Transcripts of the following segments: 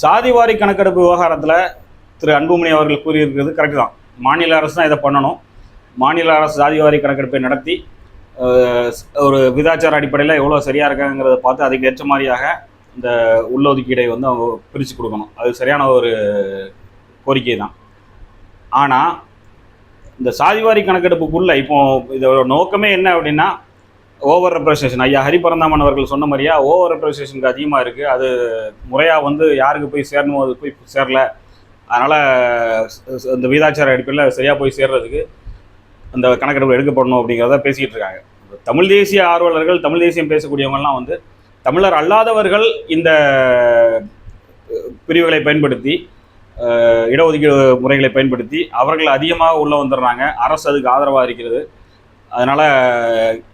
சாதிவாரி கணக்கெடுப்பு விவகாரத்தில் திரு அன்புமணி அவர்கள் கூறியிருக்கிறது கரெக்டு தான். மாநில அரசு தான் இதை பண்ணணும். மாநில அரசு சாதிவாரி கணக்கெடுப்பை நடத்தி ஒரு விதாச்சார அடிப்படையில் எவ்வளோ சரியாக இருக்காங்கிறத பார்த்து அதுக்கு ஏற்ற மாதிரியாக இந்த உள்ளொதுக்கீடை வந்து அவங்க பிரித்து கொடுக்கணும். அது சரியான ஒரு கோரிக்கை தான். ஆனால் இந்த சாதிவாரி கணக்கெடுப்புக்குள்ளே இப்போ இதோட நோக்கமே என்ன அப்படின்னா ஓவர் ரெப்ரசேஷன் ஐயா ஹரிபரந்தாமன் அவர்கள் சொன்ன மாதிரியா ஓவர் ரெப்ரசேஷனுக்கு அதிகமாக இருக்குது அது முறையாக வந்து யாருக்கு போய் சேரணுமோ அது போய் சேரல. அதனால் இந்த வீதாச்சார அடிப்படையில் சரியாக போய் சேர்றதுக்கு அந்த கணக்கெடுப்பு எடுக்கப்படணும் அப்படிங்கிறத பேசிக்கிட்டு இருக்காங்க. தமிழ் தேசிய ஆர்வலர்கள் தமிழ் தேசியம் பேசக்கூடியவங்கலாம் வந்து தமிழர் அல்லாதவர்கள் இந்த பிரிவுகளை பயன்படுத்தி இடஒதுக்கீடு முறைகளை பயன்படுத்தி அவர்கள் அதிகமாக உள்ளே வந்துடுறாங்க. அரசு அதுக்கு ஆதரவாக இருக்கிறது. அதனால்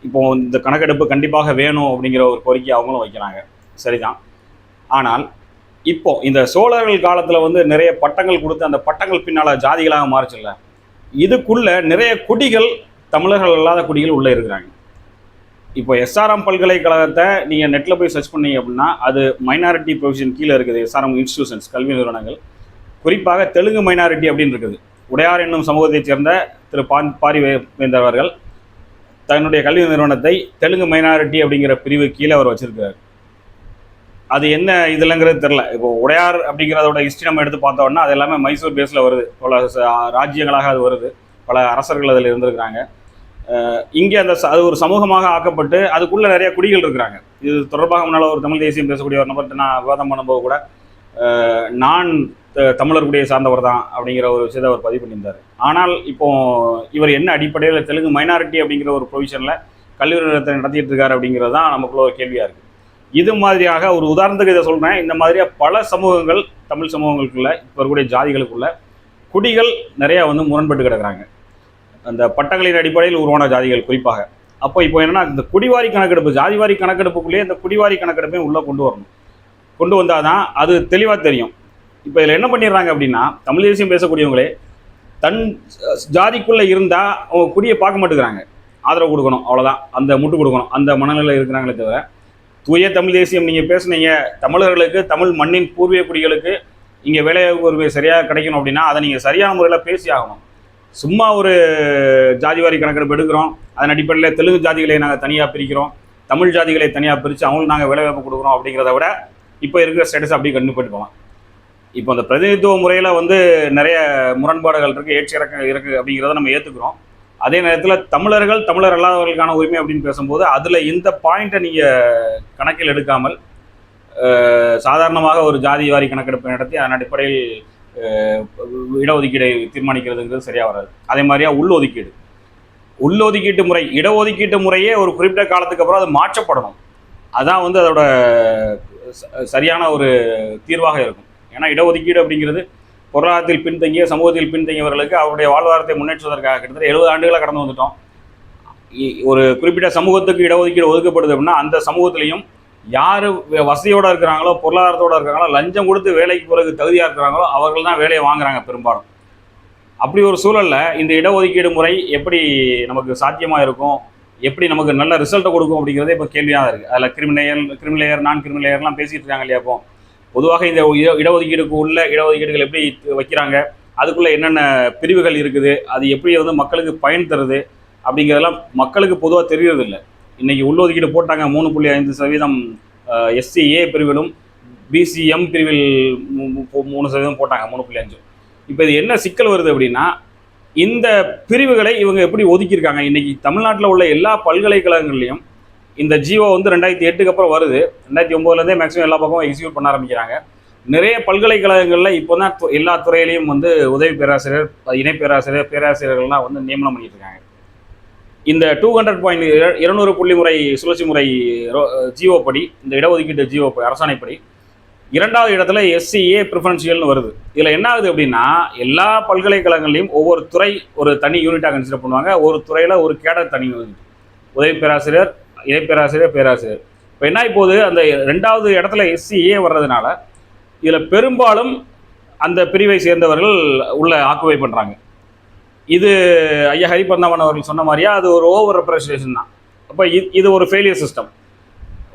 இப்போ இந்த கணக்கெடுப்பு கண்டிப்பாக வேணும் அப்படிங்கிற ஒரு கோரிக்கை அவங்களும் வைக்கிறாங்க. சரிதான். ஆனால் இப்போ இந்த சோழர்கள் காலத்தில் வந்து நிறைய பட்டங்கள் கொடுத்து அந்த பட்டங்கள் பின்னால் ஜாதிகளாக மாறுச்சுல்ல. இதுக்குள்ள நிறைய குடிகள் தமிழர்கள் அல்லாத குடிகள் உள்ளே இருக்கிறாங்க. இப்போ எஸ்ஆர்எம் பல்கலைக்கழகத்தை நீங்கள் நெட்டில் போய் சர்ச் பண்ணீங்க அப்படின்னா அது மைனாரிட்டி ப்ரொவிஷன் கீழே இருக்குது. எஸ்ஆர்எம் இன்ஸ்டியூஷன்ஸ் கல்வி நிறுவனங்கள். குறிப்பாக தெலுங்கு மைனாரிட்டி அப்படின்னு இருக்குது. உடையார் என்னும் சமூகத்தைச் சேர்ந்த திரு பான் பாரி வேந்தவர்கள் வேந்தர் அவர்கள் தன்னுடைய கல்வி நிறுவனத்தை தெலுங்கு மைனாரிட்டி அப்படிங்கிற பிரிவு கீழே அவர் வச்சிருக்காரு. அது என்ன இதுலங்கிறது தெரில இப்போ உடையார் அப்படிங்கிறதோட ஹிஸ்ட்ரி நம்ம எடுத்து பார்த்தோம்னா அது எல்லாமே மைசூர் பேஸில் வருது. பல ராஜ்யங்களாக அது வருது. பல அரசர்கள் அதில் இருந்திருக்கிறாங்க. இங்கே அந்த அது ஒரு சமூகமாக ஆக்கப்பட்டு அதுக்குள்ளே நிறைய குடிகள் இருக்கிறாங்க. இது தொடர்பாக முன்னால் ஒரு தமிழ் தேசியம் பேசக்கூடிய ஒரு நபர்கிட்ட நான் விவாதம் பண்ணும்போது கூட நான் தமிழர்களுடைய சார்ந்தவர் தான் அப்படிங்கிற ஒரு விஷயத்தை அவர் பதிவு பண்ணியிருந்தார். ஆனால் இப்போ இவர் என்ன அடிப்படையில் தெலுங்கு மைனாரிட்டி அப்படிங்கிற ஒரு ப்ரொவிஷனில் கல்வி நிறுவனத்தை நடத்திட்டு இருக்காரு அப்படிங்கிறது தான் நமக்குள்ள ஒரு கேள்வியாக இருக்குது இது மாதிரியாக ஒரு உதாரணத்துக்கு இதை சொல்கிறேன் இந்த மாதிரியாக பல சமூகங்கள் தமிழ் சமூகங்களுக்குள்ள இப்போ இருக்கக்கூடிய ஜாதிகளுக்குள்ள குடிகள் நிறையா வந்து முரண்பட்டு கிடக்குறாங்க. அந்த பட்டங்களின் அடிப்படையில் உருவான ஜாதிகள் குறிப்பாக. அப்போ இப்போ என்னென்னா இந்த குடிவாரி கணக்கெடுப்பு ஜாதிவாரி கணக்கெடுப்புக்குள்ளேயே இந்த குடிவாரி கணக்கெடுப்பையும் உள்ளே கொண்டு வரணும். கொண்டு வந்தால் தான் அது தெளிவாக தெரியும். இப்போ இதில் என்ன பண்ணிடுறாங்க அப்படின்னா தமிழ் தேசியம் பேசக்கூடியவங்களே தன் ஜாதிக்குள்ளே இருந்தால் அவங்க குடியை பார்க்க மாட்டேங்கிறாங்க. ஆதரவு கொடுக்கணும் அவ்வளோதான் அந்த முட்டு கொடுக்கணும். அந்த மனநிலையில் இருக்கிறாங்களே தவிர தூய தமிழ் தேசியம் நீங்கள் பேசுனீங்க தமிழர்களுக்கு தமிழ் மண்ணின் பூர்வீக குடிகளுக்கு இங்கே வேலைவாய்ப்பு உரிமை சரியாக கிடைக்கணும் அப்படின்னா அதை நீங்கள் சரியான முறையில் பேசி ஆகணும். சும்மா ஒரு ஜாதிவாரி கணக்கெடுப்பு எடுக்கிறோம் அதன் அடிப்படையில் தெலுங்கு ஜாதிகளை நாங்கள் தனியாக பிரிக்கிறோம் தமிழ் ஜாதிகளை தனியாக பிரித்து அவங்களுக்கு நாங்கள் வேலைவாய்ப்பு கொடுக்குறோம் அப்படிங்கிறத விட இப்போ இருக்கிற ஸ்டேட்டஸ் அப்படியே கண்டு போயிட்டு போகலாம் இப்போ அந்த பிரதிநிதித்துவ முறையில் வந்து நிறைய முரண்பாடுகள் இருக்குது ஏற்றி இறக்க இருக்குது அப்படிங்கிறத நம்ம ஏற்றுக்கிறோம் அதே நேரத்தில் தமிழர்கள் தமிழர் அல்லாதவர்களுக்கான உரிமை அப்படின்னு பேசும்போது அதில் இந்த பாயிண்ட்டை நீங்கள் கணக்கில் எடுக்காமல் சாதாரணமாக ஒரு ஜாதி வாரி கணக்கெடுப்பை நடத்தி அதன் அடிப்படையில் இடஒதுக்கீடை தீர்மானிக்கிறதுங்கிறது சரியாக வராது. அதே மாதிரியா உள்ஒதுக்கீடு உள்ஒதுக்கீட்டு முறை இடஒதுக்கீட்டு முறையே ஒரு குறிப்பிட்ட காலத்துக்கு அப்புறம் அது மாற்றப்படணும். அதான் வந்து அதோட ச- சரியான ஒரு தீர்வாக இருக்கும். ஏன்னா இடஒதுக்கீடு அப்படிங்கிறது பொருளாதாரத்தில் பின்தங்கிய சமூகத்தில் பின்தங்கியவர்களுக்கு அவருடைய வாழ்வாதாரத்தை முன்னேற்றுவதற்காக கிட்டத்தட்ட எழுபது ஆண்டுகளாக கடந்து வந்துட்டோம். இ- ஒரு குறிப்பிட்ட சமூகத்துக்கு இடஒதுக்கீடு ஒதுக்கப்படுது அப்படின்னா அந்த சமூகத்திலையும் யார் வசதியோடு இருக்கிறாங்களோ பொருளாதாரத்தோடு இருக்கிறாங்களோ லஞ்சம் கொடுத்து வேலைக்கு போகிறதுக்கு தகுதியாக இருக்கிறாங்களோ அவர்கள் தான் வேலையை வாங்குறாங்க பெரும்பாலும். அப்படி ஒரு சூழலில் இந்த இடஒதுக்கீடு முறை எப்படி நமக்கு சாத்தியமாக இருக்கும்? எப்படி நமக்கு நல்ல ரிசல்ட்டை கொடுக்கும் அப்படிங்கிறதே இப்போ கேள்வியாக தான் இருக்குது அதில் கிரிமினேயர் கிரிமினேயர் நான் கிரிமினேயர்லாம் பேசிகிட்டு இருக்காங்க இல்லையா இப்போ? பொதுவாக இந்த இட- இடஒதுக்கீடுக்கு உள்ள இடஒதுக்கீடுகள் எப்படி வைக்கிறாங்க? அதுக்குள்ளே என்னென்ன பிரிவுகள் இருக்குது? அது எப்படி வந்து மக்களுக்கு பயன் தருது? அப்படிங்கிறதெல்லாம் மக்களுக்கு பொதுவாக தெரியறது இல்லை இன்றைக்கி உள்ளொதுக்கீடு போட்டாங்க மூணு புள்ளி ஐந்து சதவீதம் எஸ்சிஏ பிரிவிலும் பிசிஎம் பிரிவில் மூணு சதவீதம் போட்டாங்க மூணு புள்ளி அஞ்சு. இப்போ இது என்ன சிக்கல் வருது அப்படின்னா இந்த பிரிவுகளை இவங்க எப்படி ஒதுக்கியிருக்காங்க? இன்றைக்கி தமிழ்நாட்டில் உள்ள எல்லா பல்கலைக்கழகங்கள்லையும் இந்த ஜியோ வந்து ரெண்டாயிரத்தி எட்டுக்கு அப்புறம் வருது. ரெண்டாயிரத்தி ஒம்போதுலேருந்தே மேக்ஸிமம் எல்லா பக்கமும் எக்ஸிக்யூட் பண்ண ஆரம்பிக்கிறாங்க. நிறைய பல்கலைக்கழகங்களில் இப்போ தான் எல்லா துறையிலையும் வந்து உதவி பேராசிரியர் இணை பேராசிரியர் பேராசிரியர்கள்லாம் வந்து நியமனம் பண்ணிட்டு இருக்காங்க இந்த டூ ஹண்ட்ரட் பாயிண்ட் இருநூறு புள்ளி முறை சுழற்சி முறை ஜியோ படி இந்த இடஒதுக்கீட்டு ஜியோ அரசாணைப்படி இரண்டாவது இடத்துல எஸ்சிஏ ப்ரிஃபரன்ஷியல்னு வருது. இதில் என்ன ஆகுது அப்படின்னா எல்லா பல்கலைக்கழகங்களையும் ஒவ்வொரு துறை ஒரு தனி யூனிட்டாக கன்சிடர் பண்ணுவாங்க. ஒரு துறையில் ஒரு கேடர் தனி உதவி பேராசிரியர் இணை பேராசிரியர் பேராசிரியர். இப்போ என்ன இப்போது அந்த ரெண்டாவது இடத்துல எஸ்சிஏ வர்றதுனால இதில் பெரும்பாலும் அந்த பிரிவை சேர்ந்தவர்கள் உள்ள ஆக்குவை பண்ணுறாங்க இது ஐயா ஹரிபந்தாமன் அவர்கள் சொன்ன மாதிரியா? அது ஒரு ஓவர் ரெப்ரசன்டேஷன் தான். அப்போ இது இது ஒரு ஃபெயிலியர் சிஸ்டம்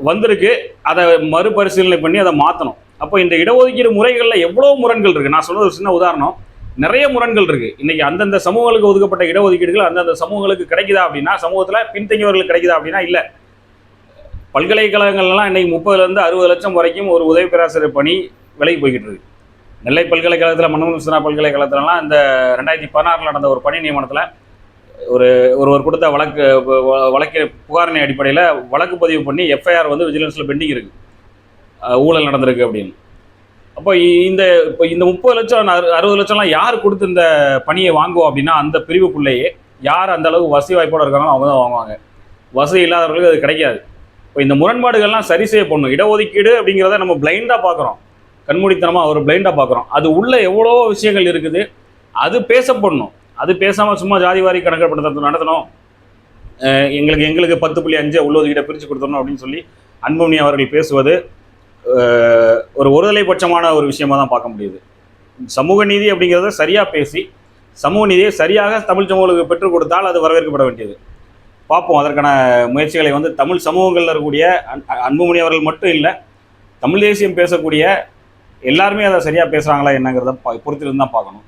வந்திருக்கு அதை மறுபரிசீலனை பண்ணி அதை மாற்றணும் அப்போ இந்த இடஒதுக்கீடு முறைகளில் எவ்வளோ முரண்கள் இருக்குது நான் சொன்னது ஒரு சின்ன உதாரணம். நிறைய முரண்கள் இருக்கு. இன்னைக்கு அந்தந்த சமூகங்களுக்கு ஒதுக்கப்பட்ட இடஒதுக்கீடுகள் அந்தந்த சமூகங்களுக்கு கிடைக்குதா அப்படின்னா சமூகத்தில் பின்தங்கியவர்களுக்கு கிடைக்குதா அப்படின்னா இல்லை. பல்கலைக்கழகங்கள்லாம் இன்னைக்கு முப்பதுலேருந்து அறுபது லட்சம் வரைக்கும் ஒரு உதவி பேராசிரியர் பணி விலைக்கு போய்கிட்டு இருக்கு. நெல்லை பல்கலைக்கழகத்தில் மன்மோகன் மிஸ்ரா பல்கலைக்கழகத்துலலாம் இந்த ரெண்டாயிரத்தி பதினாறில் நடந்த ஒரு பணி நியமனத்தில் ஒரு ஒருவர் கொடுத்த வழக்கு வ- வழக்கு புகாரின் அடிப்படையில் வழக்கு பதிவு பண்ணி எஃப்ஐஆர் வந்து விஜிலன்ஸில் பெண்டிங் இருக்குது ஊழல் நடந்திருக்கு அப்படின்னு. அப்போ இந்த இப்போ இந்த முப்பது லட்சம் அறு- அறுபது லட்சம்லாம் யார் கொடுத்து இந்த பணியை வாங்குவோம் அப்படின்னா அந்த பிரிவுக்குள்ளேயே யார் அந்த அளவுக்கு வசதி வாய்ப்போடு இருக்காங்களோ அவங்க தான் வாங்குவாங்க. வசதி இல்லாதவர்களுக்கு அது கிடைக்காது. இப்போ இந்த முரண்பாடுகள்லாம் சரி செய்ய பண்ணணும் இடஒதுக்கீடு அப்படிங்கிறத நம்ம பிளைண்டாக பார்க்குறோம் கண்மூடித்தனமாக ஒரு பிளைண்டாக பார்க்குறோம் அது உள்ளே எவ்வளோ விஷயங்கள் இருக்குது அது பேசப்படணும். அது பேசாமல் சும்மா ஜாதிவாரி கணக்கெடுப்பு நடத்தணும். எங்களுக்கு எங்களுக்கு பத்து புள்ளி அஞ்சு உள்ளொதுக்கீடை பிரித்து கொடுத்துடணும் அப்படின்னு சொல்லி அன்புமணி அவர்கள் பேசுவது ஒரு ஒரு ஒருதலைபட்சமான ஒரு விஷயமாக தான் பார்க்க முடியுது. சமூக நீதி அப்படிங்கிறத சரியாக பேசி சமூக நீதியை சரியாக தமிழ் சமூகங்களுக்கு பெற்றுக் கொடுத்தால் அது வரவேற்கப்பட வேண்டியது. பார்ப்போம் அதற்கான முயற்சிகளை வந்து தமிழ் சமூகங்களில் இருக்கக்கூடிய அன்- அன்புமணி அவர்கள் மட்டும் இல்லை தமிழ் தேசியம் பேசக்கூடிய எல்லாருமே அதை சரியாக பேசுகிறாங்களா என்னங்கிறத பா பொறுத்திருந்து தான் பார்க்கணும்.